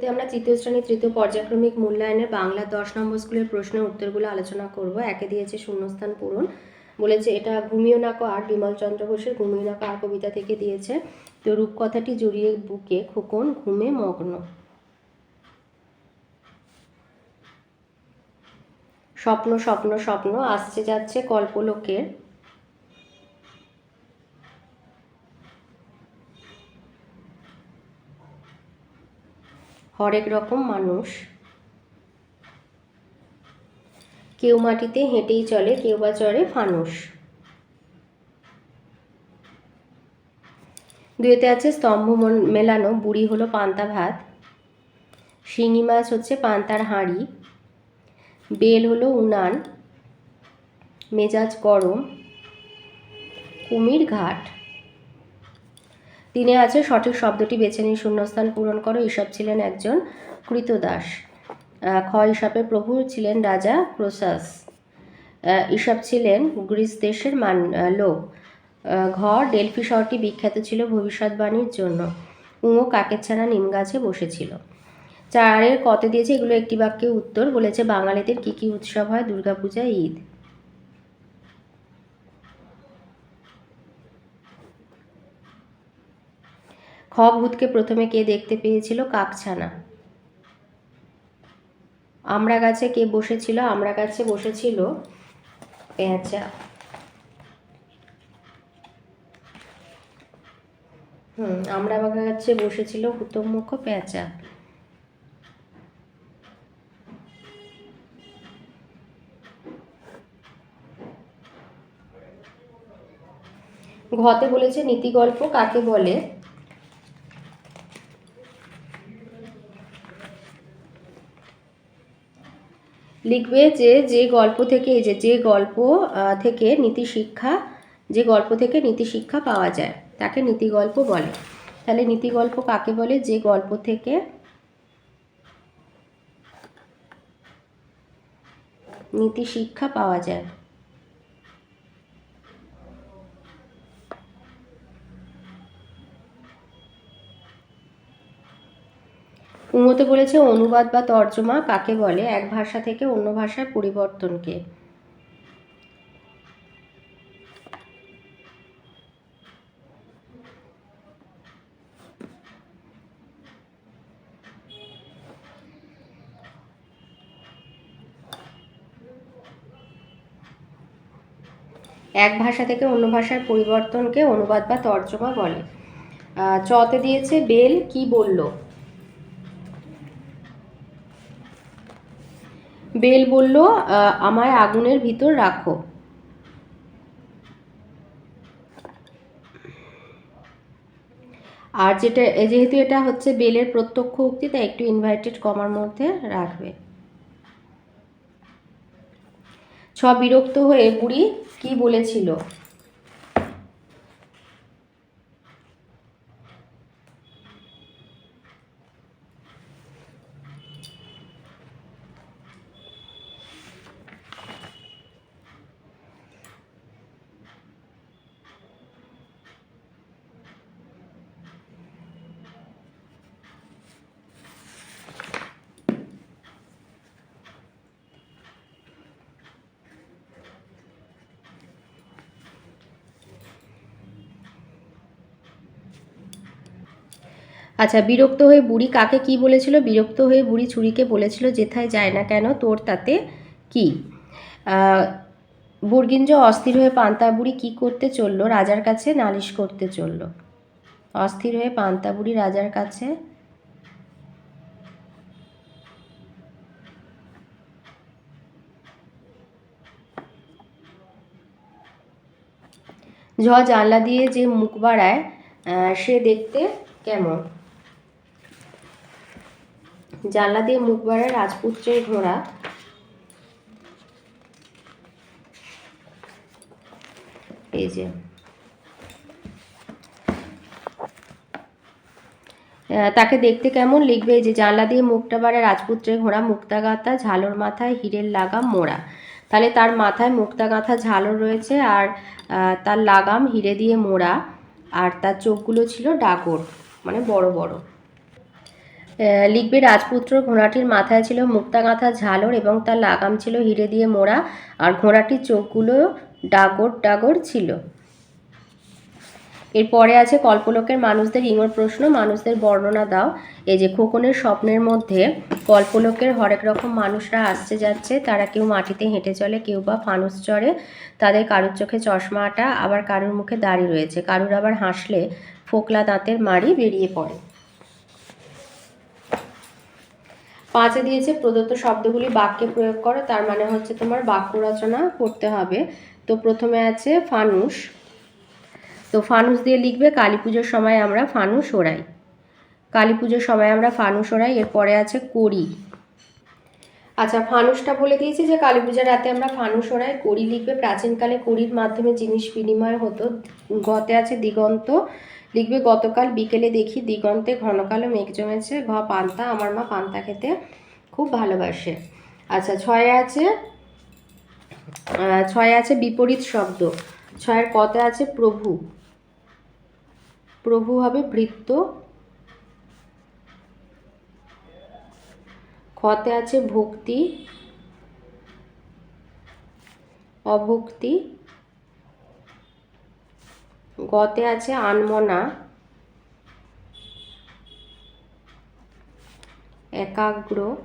ভিডিওতে আমরা তৃতীয় শ্রেণি তৃতীয় পর্যায়ক্রমিক মূল্যায়নের বাংলা দশ নম্বর স্কুলের প্রশ্নের উত্তরগুলো আলোচনা করব। একে দিয়েছে শূন্যস্থান পূরণ। বলেছে, এটা ঘুমিও নাকো আর বিমল চন্দ্র ঘোষের ঘুমিও নাকো আর কবিতা থেকে দিয়েছে। তো রূপকথাটি জড়িয়ে বুকে খোকন, ঘুমে মগ্ন। স্বপ্ন স্বপ্ন স্বপ্ন, আসছে যাচ্ছে কল্পলোকের হরেক রকম মানুষ। কেউ মাটিতে হেঁটেই চলে, কেউ বা চড়ে ফানুস দুয়েতে আছে স্তম্ভ মেলানো, বুড়ি হলো পান্তা ভাত। শিঙি মাছ হচ্ছে পান্তার হাঁড়ি। বেল হলো উনান। মেজাজ গরম। কুমির ঘাট। তিনে আছে সঠিক শব্দটি বেছে নিয়ে শূন্যস্থান পূরণ করো ঈশপ ছিলেন একজন কৃতদাস। খ ঈশপের প্রভু ছিলেন রাজা আহ, ঈশপ ছিলেন গ্রিস দেশের মান লোক। ঘ ডেলফি শহরটি বিখ্যাত ছিল ভবিষ্যৎবাণীর জন্য। উঙো কাকের ছানা নিম গাছে বসেছিল। চারের কত দিয়েছে এগুলো একটি বাক্যে উত্তর বলেছে বাঙালিদের কী কী উৎসব হয়? দুর্গাপূজা ঈদ। খ ভূতকে প্রথমে কে দেখতে পেয়েছিল? কাকছানা। আমরা গাছে কে বসেছিল? আমরা গাছে বসেছিল পেঁচা। হুম আমরা গাছে বসেছিল হুতমুখ পেঁচা। ঘতে বলেছে নীতি গল্প কাকে বলে? লিখবে যে যে গল্প থেকে এই যে যে গল্প থেকে নীতি শিক্ষা, যে গল্প থেকে নীতি শিক্ষা পাওয়া যায়, তাকে নীতি গল্প বলে। তাহলে নীতি গল্প কাকে বলে? যে গল্প থেকে নীতি শিক্ষা পাওয়া যায়। উমতে বলেছে, অনুবাদ বা তর্জমা কাকে বলে? এক ভাষা থেকে অন্য ভাষার পরিবর্তনকে। এক ভাষা থেকে অন্য ভাষার পরিবর্তনকে অনুবাদ বা তর্জমা বলে। চতে দিয়েছে, বেল কি বলল? বেল বলল আমায় আগুনের ভিতর রাখো। আর যেটা যেহেতু এটা হচ্ছে বেলের প্রত্যক্ষ উক্তি, তাই একটু ইনভাইটেড কমার মধ্যে রাখবে। ছ, বিরক্ত হয়ে বুড়ি কি বলেছিল? আচ্ছা বিরক্ত হয়ে বুড়ি কাকে কি বলেছিল? বিরক্ত হয়ে বুড়ি ছুরিকে বলেছিল যেথায় যায় না কেন তোর তাতে কি? আহ, অস্থির হয়ে পান্তা বুড়ি কী করতে চলল? রাজার কাছে নালিশ করতে চলল। অস্থির হয়ে পান্তা বুড়ি রাজার কাছে ঝ জানলা দিয়ে যে মুখ বাড়ায় সে দেখতে কেমন? জানলা দিয়ে মুখ বাড়ায় রাজপুত্রের ঘোড়া। এই যে। তাকে দেখতে কেমন লিখবে? যে, জানলা দিয়ে মুখটা বাড়ে রাজপুত্রের ঘোড়া মুক্তা গাঁথা ঝালর মাথায় হীরের লাগাম মোড়া। তাহলে তার মাথায় মুক্তা গাঁথা ঝালর রয়েছে আর তার লাগাম হিরে দিয়ে মোড়া। আর তার চোখগুলো ছিল ডাকর মানে বড় বড়। লিখবে, রাজপুত্র, ঘোড়াটির মাথায় ছিল মুক্তা মুক্তাগাঁথা ঝালর এবং তার লাগাম ছিল হিরে দিয়ে মোড়া আর ঘোড়াটির চোখগুলো ডাগর ডাগর ছিল। এরপরে আছে, কল্পলোকের মানুষদের ইঙর প্রশ্ন, মানুষদের বর্ণনা দাও। এই যে, খোকনের স্বপ্নের মধ্যে কল্পলোকের হরেক রকম মানুষরা আসছে যাচ্ছে, তারা কেউ মাটিতে হেঁটে চলে, কেউ বা ফানুস চড়ে, তাদের কারুর চোখে চশমাটা, আবার কারুর মুখে দাড়ি রয়েছে, কারুর আবার হাসলে ফোকলা দাঁতের মাড়ি বেরিয়ে পড়ে। পাঁচে দিয়েছে, প্রদত্ত শব্দগুলি বাক্যে প্রয়োগ করো, তার মানে হচ্ছে তোমার বাক্য রচনা করতে হবে। তো প্রথমে আছে ফানুস তো ফানুস দিয়ে লিখবে, কালী পুজোর সময় আমরা ফানুস ওড়াই। কালী পুজোর সময় আমরা ফানুস ওড়াই, এরপরে আছে কড়ি। আচ্ছা ফানুসটা বলে দিয়েছি যে কালী পূজার রাতে আমরা ফানুস ওড়াই, কড়ি লিখবে। প্রাচীনকালে কড়ির মাধ্যমে জিনিস বিনিময় হতো। গতে আছে দিগন্ত। লিখবে, গতকাল বিকেলে দেখি দিগন্তে ঘনকালো মেঘ জমেছে। ঘ পান্তা, আমার মা পান্তা খেতে খুব ভালোবাসে। আচ্ছা ছয়ে আছে ছয়ে আছে বিপরীত শব্দ। ছয়ের কতে আছে প্রভু। প্রভু হবে ভৃত্য খতে আছে ভক্তি। অভক্তি। গতে আছে আনমনা। একাগ্র।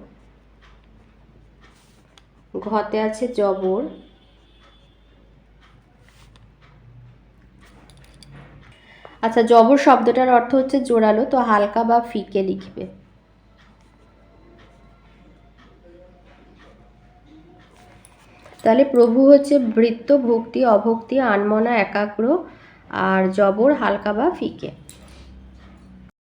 ঘতে আছে জবর। আচ্ছা জবর শব্দটার অর্থ হচ্ছে জোরালো, তো হালকা বা ফিকে লিখবে। তাহলে প্রভু হচ্ছে বৃত্ত, ভক্তি, অভক্তি, আনমনা, একাগ্র আর জবর হালকা বা ফিকে।